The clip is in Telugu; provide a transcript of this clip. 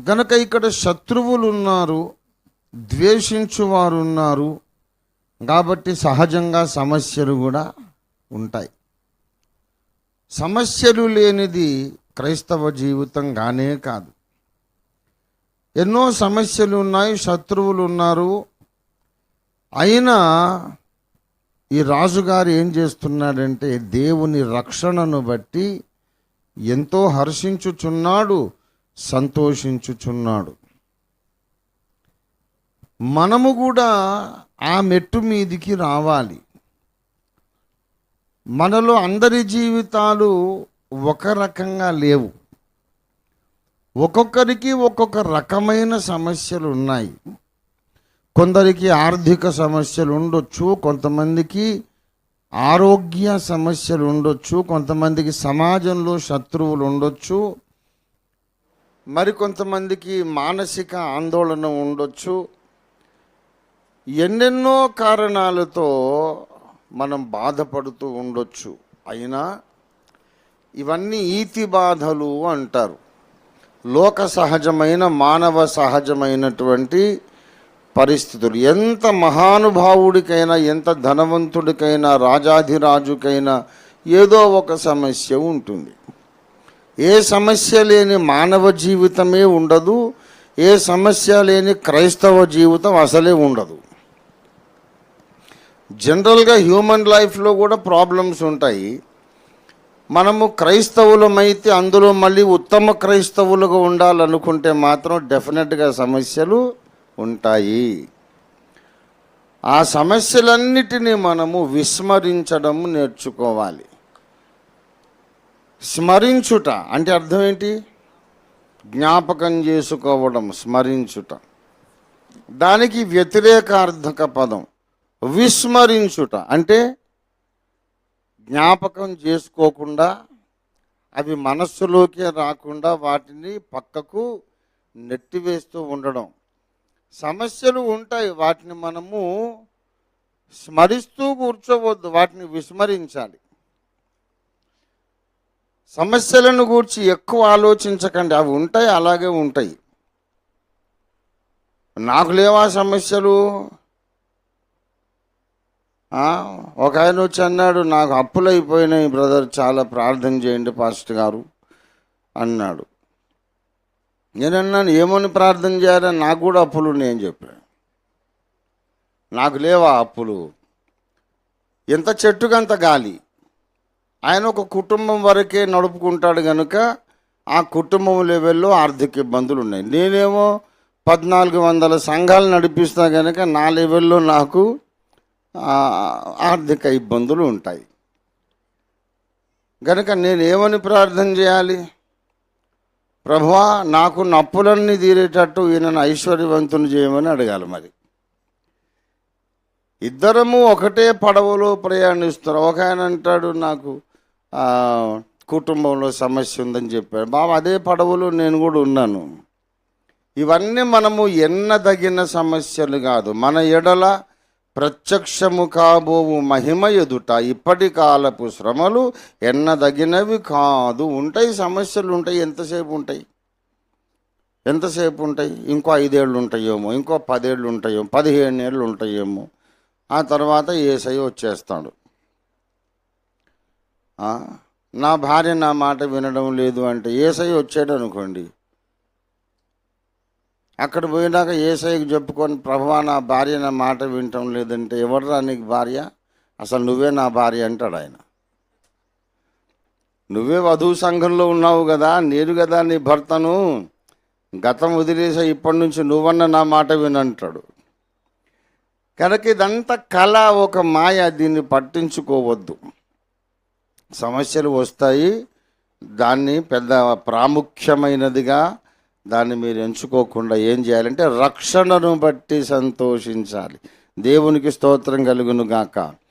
గనక ఇక్కడ శత్రువులు ఉన్నారు ద్వేషించువారు ఉన్నారు కాబట్టి సహజంగా సమస్యలు కూడా ఉంటాయి. సమస్యలు లేనిది క్రైస్తవ జీవితం కానే కాదు. ఎన్నో సమస్యలు ఉన్నాయి శత్రువులు ఉన్నారు అయినా ఈ రాజుగారు ఏం చేస్తున్నాడంటే దేవుని రక్షణను బట్టి ఎంతో హర్షించుచున్నాడు. సంతోషించుచున్నాడు. మనము కూడా ఆ మెట్టు మీదికి రావాలి. మనలో అందరి జీవితాలు ఒక రకంగా లేవు. ఒక్కొక్కరికి ఒక్కొక్క రకమైన సమస్యలు ఉన్నాయి. కొందరికి ఆర్థిక సమస్యలు ఉండొచ్చు కొంతమందికి ఆరోగ్య సమస్యలు ఉండొచ్చు కొంతమందికి సమాజంలో శత్రువులు ఉండొచ్చు మరి కొంతమందికి మానసిక ఆందోళన ఉండొచ్చు. ఎన్నెన్నో కారణాలతో మనం బాధపడుతూ ఉండొచ్చు. అయినా ఇవన్నీ ఈతి బాధలు అంటారు. లోక సహజమైన మానవ సహజమైనటువంటి పరిస్థితులు. ఎంత మహానుభావుడికైనా ఎంత ధనవంతుడికైనా రాజాధిరాజుకైనా ఏదో ఒక సమస్య ఉంటుంది. ఏ సమస్య లేని మానవ జీవితమే ఉండదు ఏ సమస్య లేని క్రైస్తవ జీవితం అసలే ఉండదు. జనరల్గా హ్యూమన్ లైఫ్లో కూడా ప్రాబ్లమ్స్ ఉంటాయి. మనము క్రైస్తవులమైతే అందులో మళ్ళీ ఉత్తమ క్రైస్తవులుగా ఉండాలనుకుంటే మాత్రం డెఫినెట్గా సమస్యలు ఉంటాయి. ఆ సమస్యలన్నిటినీ మనము విస్మరించడం నేర్చుకోవాలి. స్మరించుట అంటే అర్థం ఏంటి? జ్ఞాపకం చేసుకోవడం స్మరించుట. దానికి వ్యతిరేకార్థక పదం. విస్మరించుట అంటే జ్ఞాపకం చేసుకోకుండా అవి మనస్సులోకి రాకుండా వాటిని పక్కకు నెట్టివేస్తూ ఉండడం. సమస్యలు ఉంటాయి వాటిని మనము స్మరిస్తూ కూర్చోవద్దు వాటిని విస్మరించాలి. సమస్యలను గూర్చి ఎక్కువ ఆలోచించకండి. అవి ఉంటాయి అలాగే ఉంటాయి. నాకు లేవా సమస్యలు? ఒక ఆయన వచ్చి అన్నాడు నాకు అప్పులు అయిపోయినాయి బ్రదర్ చాలా ప్రార్థన చేయండి పాస్ట్ గారు అన్నాడు. నేనన్నాను ఏమని ప్రార్థన చేయాలని నాకు కూడా అప్పులు ఉన్నాయని చెప్పాను నాకు లేవా అప్పులు? ఎంత చెట్టుకంత గాలి? ఆయన ఒక కుటుంబం వరకే నడుపుకుంటాడు కనుక ఆ కుటుంబం లెవెల్లో ఆర్థిక ఇబ్బందులు ఉన్నాయి. నేనేమో పద్నాలుగు వందల సంఘాలు నడిపిస్తా కనుక నా లెవెల్లో నాకు ఆర్థిక ఇబ్బందులు ఉంటాయి. కనుక నేను ఏమని ప్రార్థన చేయాలి? ప్రభువా నాకు నప్పులన్నీ తీరేటట్టు ఈయనను ఐశ్వర్యవంతుని చేయమని అడగాలి మరి. ఇద్దరము ఒకటే పడవలో ప్రయాణిస్తారు ఒక ఆయన అంటాడు నాకు కుటుంబంలో సమస్య ఉందని చెప్పాడు. బాబు అదే పడవలో నేను కూడా ఉన్నాను. ఇవన్నీ మనము ఎన్నదగిన సమస్యలు కాదు. మన ఎడల ప్రత్యక్షము కాబోవు మహిమ ఎదుట ఇప్పటి కాలపు శ్రమలు ఎన్నదగినవి కాదు. ఉంటాయి సమస్యలు ఉంటాయి ఎంతసేపు ఉంటాయి? ఎంతసేపు ఉంటాయి? ఇంకో ఐదేళ్ళు ఉంటాయేమో ఇంకో పదేళ్ళు ఉంటాయేమో పదిహేను ఏళ్ళు ఉంటాయేమో. ఆ తర్వాత ఏసై వచ్చేస్తాడు. నా భార్య నా మాట వినడం లేదు అంటే ఏసై వచ్చాడు అనుకోండి. అక్కడ పోయినాక ఏసైకి చెప్పుకొని ప్రభువా నా భార్య నా మాట వినటం లేదంటే ఎవడరా నీకు భార్య? అసలు నువ్వే నా భార్య అంటాడు ఆయన. నువ్వే వధువు సంఘంలో ఉన్నావు కదా నేను కదా నీ భర్తను? గతం వదిలేసే ఇప్పటి నుంచి నువ్వన్న నా మాట వినంటాడు కనుక ఇదంతా కళ ఒక మాయ దీన్ని పట్టించుకోవద్దు. సమస్యలు వస్తాయి. దాన్ని పెద్ద ప్రాముఖ్యమైనదిగా దాన్ని మీరు ఎంచుకోకుండా ఏం చేయాలంటే రక్షణను బట్టి సంతోషించాలి. దేవునికి స్తోత్రం కలుగును గాక.